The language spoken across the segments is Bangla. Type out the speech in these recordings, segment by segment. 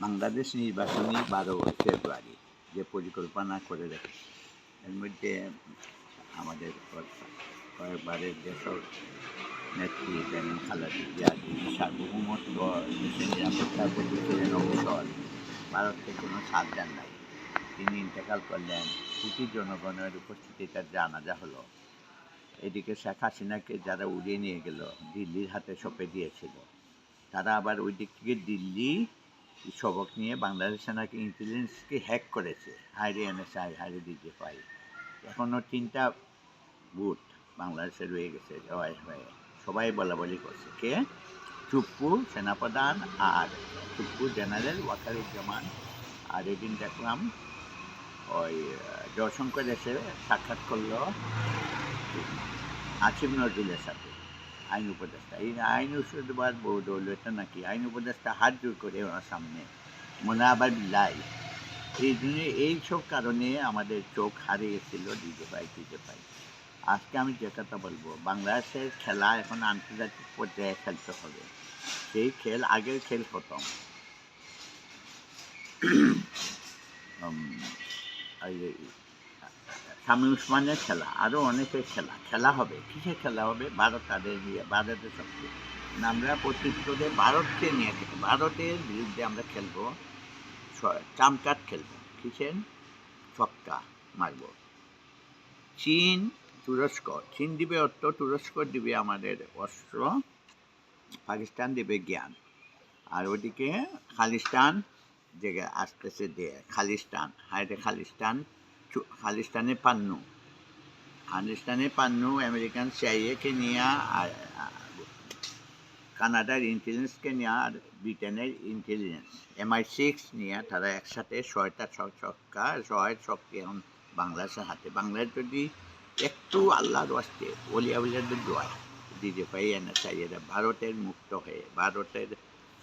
বাংলাদেশ নির্বাচনী বারো ফেব্রুয়ারি যে পরিকল্পনা করে রেখেছে এর মধ্যে আমাদের কয়েকবারের যেসব নেত্রী, যেমন খালাদি জিয়া, সার্বভৌমত্ব দেশের নিরাপত্তার প্রতি ছিলেন অবসর ভারতকে কোনো দেন নাই। তিনি ইন্তেকাল করলেন, কোটি জনগণের উপস্থিতি তার জানাজা হলো। এদিকে শেখ হাসিনাকে যারা উড়িয়ে নিয়ে গেল, দিল্লির হাতে সঁপে দিয়েছিল। তারা আবার ওই দিক থেকে দিল্লি সবক নিয়ে বাংলাদেশে নাকি ইন্টেলিজেন্সকে হ্যাক করেছে। হাইরে এনএসআই হাইরে ডিজিএফআই এখনও তিনটা বুথ বাংলাদেশে রয়ে গেছে জয় হয়ে। সবাই বলা বলি করছে। কে? চুপ্পু সেনাপ্রধান আর চুপ্পু জেনারেল ওয়াকারুজ্জামান। আর এদিন দেখলাম ওই জয়শঙ্কর এসে সাক্ষাৎ করল আসিফ নজরুলের সাথে। আইন উপদেষ্টা। এই আইন উপদেষ্টার বহু এটা নাকি আইন উপদেষ্টা হাত জোর করে ওনার সামনে। মনে আবার লাই এই জন্য এইসব কারণে আমাদের চোখ হারিয়ে হারিয়েছিল দিতে পাই দিতে পাই আজকে আমি যে কথা বলব, বাংলাদেশের খেলা এখন আন্তর্জাতিক পর্যায়ে খেলতে হবে। সেই খেল আগের খেল খতম। এই শামীম উসমানের খেলা আরও অনেকের খেলা। খেলা হবে, কিসের খেলা হবে? ভারত তাদের দিয়ে ভারতের সঙ্গে। আমরা প্রত্যুত্তরে ভারতকে নিয়ে খেলব। ভারতের বিরুদ্ধে আমরা খেলব চামকাট খেলব। কিসের? ছক্কা মারব। চীন তুরস্ক চীন দিবে অর্থ তুরস্ক দিবে আমাদের অস্ত্র, পাকিস্তান দেবে জ্ঞান। আর ওদিকে খালিস্তান, যে আসতেছে দিয়ে খালিস্তান হাইরে খালিস্তান। খালিস্তানে পান্নু। খালিস্তানে পান্নু, আমেরিকান সিআইএকে নিয়ে আর কানাডার ইন্টেলিজেন্সকে নিয়ে আর ব্রিটেনের ইন্টেলিজেন্স এমআই সিক্স নিয়ে তারা একসাথে ছয়টা ছ- ছক্কা, ছয় শক্তি এখন বাংলাদেশের হাতে। বাংলাদেশ যদি একটু আল্লাহর আসতে অলিয়া উলিয়াদের দোয়া দিতে পাই এনএসআই এরা ভারতের মুক্ত হয়ে, ভারতের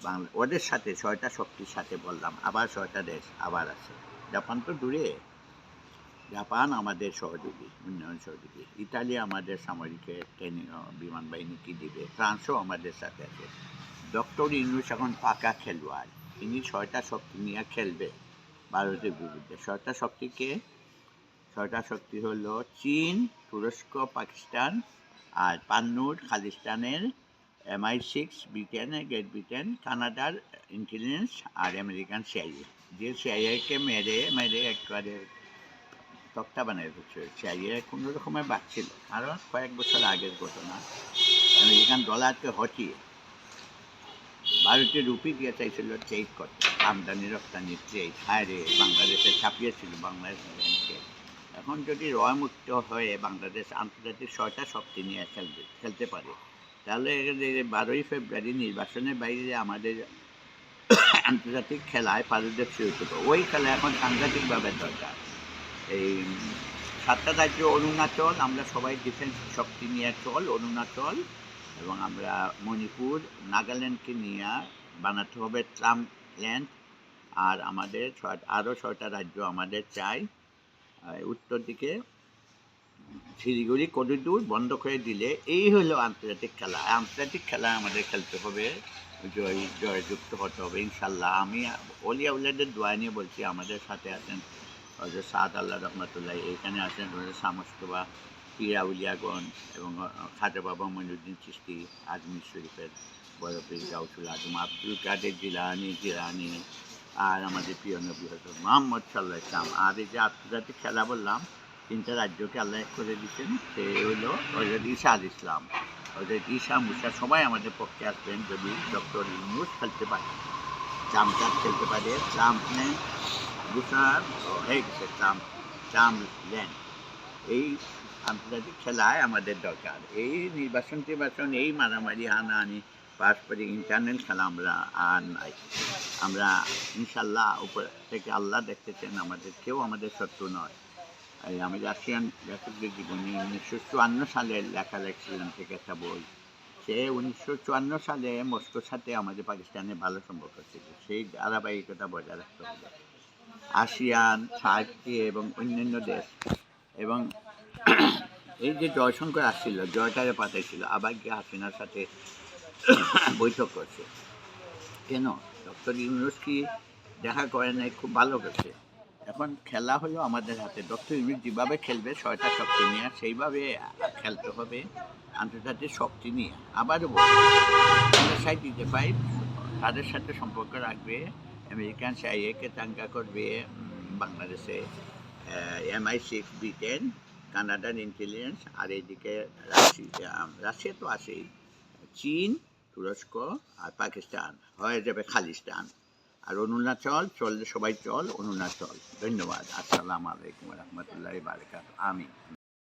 বাংলা, ওদের সাথে ছয়টা শক্তির সাথে বললাম, আবার ছয়টা দেশ আবার আছে। জাপান তো দূরে। জাপান আমাদের সহযোগী, উন্নয়ন সহযোগী। ইতালি আমাদের সামরিক ট্রেনিং বিমান বাহিনী কি দিবে? ফ্রান্সও আমাদের সাথে আছে। ডক্টর ইউনুস এখন পাকা খেলোয়াড়। তিনি ছয়টা শক্তি নিয়ে খেলবে ভারতের বিরুদ্ধে। ছয়টা শক্তিকে ছয়টা শক্তি হলো চীন, তুরস্ক, পাকিস্তান আর পান্নুর, খালিস্তানের এমআই সিক্স, ব্রিটেনের গ্রেট ব্রিটেন, কানাডার ইন্টেলিজেন্স আর আমেরিকান সিআইএ। যে সিআইএকে মেরে মেরে একবারে তক্তা বানিয়ে সিআইএ কোনো রকমের বাঁচছিল কারণ কয়েক বছর আগের ঘটনা। আমেরিকান ডলারকে হটিয়ে ভারতীয় রুপি দিয়ে চাইছিল ট্রেড করতে, আমদানি রপ্তানি ট্রেড হায়রে বাংলাদেশে ছাপিয়েছিল বাংলাদেশ ব্যাংকে। এখন যদি রয়মুক্ত হয়ে বাংলাদেশ আন্তর্জাতিক ছয়টা শক্তি নিয়ে খেলবে, খেলতে পারে, তাহলে বারোই ফেব্রুয়ারি নির্বাচনের বাইরে আমাদের আন্তর্জাতিক খেলায় পারদর্শী হতে হবে। ওই খেলা এখন সাংঘাতিকভাবে দরকার। এই সাতটা রাজ্য অরুণাচল, আমরা সবাই ডিফেন্স শক্তি নিয়ে চল, অরুণাচল এবং আমরা মণিপুর, নাগাল্যান্ডকে নিয়ে বানাতে হবে ট্রাম ল্যান্ড আর আমাদের ছয় আরও ছয়টা রাজ্য আমাদের চাই। উত্তর দিকে শিলিগুড়ি, করিডোর বন্ধ করে দিলে এই হলো আন্তর্জাতিক খেলা। আন্তর্জাতিক খেলা আমাদের খেলতে হবে, জয়, জয়যুক্ত হতে হবে ইনশাল্লাহ। আমি অলিয়া উল্লাদের দোয়া নিয়ে বলছি, আমাদের সাথে আছেন হজরত সাদ আল্লাহ রহমতুল্লাহ এখানে আছেন হজরত শামস্তবা পিয়া উলিয়াগণ এবং খাজা বাবা মইনুদ্দিন চিস্তি আজমির শরীফের বড় পীর গাউসুল আজম আব্দুল কাদের জিলানি জিলানি আর আমাদের প্রিয় নবী হজরত মোহাম্মদ সাল্লাহ ইসলাম আর এই যে আন্তর্জাতিক খেলা বললাম, তিনটা রাজ্যকে আল্লাহ করে দিচ্ছেন সে হলো হজরত আল ইসলাম। হজরত ঈশা মুসা সবাই আমাদের পক্ষে আসবেন যদি ডক্টর ইউনুস খেলতে পারে ট্রাম্পটা খেলতে পারে, ট্রাম্প গুসার হয়ে গেছে ট্রাম্প ট্রাম্প ল্যান্ড এই আন্তর্জাতিক খেলায় আমাদের দরকার এই নির্বাচন টির্বাচন এই মারামারি হানাহানি পারস্পরিক ইন্টারনেট খেলা আমরা আর নাই আমরা ইনশাল্লাহ উপর থেকে আল্লাহ দেখতেছেন আমাদের কেউ আমাদের শত্রু নয় আমি রাশিয়ান লেখকদের জীবনী উনিশশো চুয়ান্ন সালে লেখা লেখছিলাম থেকে একটা বই সে উনিশশো চুয়ান্ন সালে মস্কোর সাথে আমাদের পাকিস্তানের ভালো সম্পর্ক ছিল সেই ধারাবাহিকতা বজায় রাখতে হবে আসিয়ান সার্কটি এবং অন্যান্য দেশ। এবং এই যে জয়শঙ্কর আসছিল জয়টারে পাঠাইছিল, আবার গিয়ে হাসিনার সাথে বৈঠক করছে। কেন? ডক্টর ইউনুস কি দেখা করে নাই? খুব ভালো করছে। এখন খেলা হলো আমাদের হাতে। ডক্টর ইউনিট যেভাবে খেলবে, ছয়টা শক্তি নিয়ে, সেইভাবে খেলতে হবে। আন্তর্জাতিক শক্তি নিয়ে। আবারও বলছি সাইড দিতে পাই তাদের সাথে সম্পর্ক রাখবে। আমেরিকান চাঙ্গা করবে উম, বাংলাদেশে এমআই সিক্স ব্রিটেন কানাডার ইন্টেলিজেন্স আর এইদিকে রাশিয়া রাশিয়া তো আছেই চীন তুরস্ক আর পাকিস্তান হয়ে যাবে খালিস্তান আর অরুণাচল চল সবাই চল অরুণাচল। ধন্যবাদ। আসসালামু আলাইকুম রহমতুল্লাহ বারকাত আমি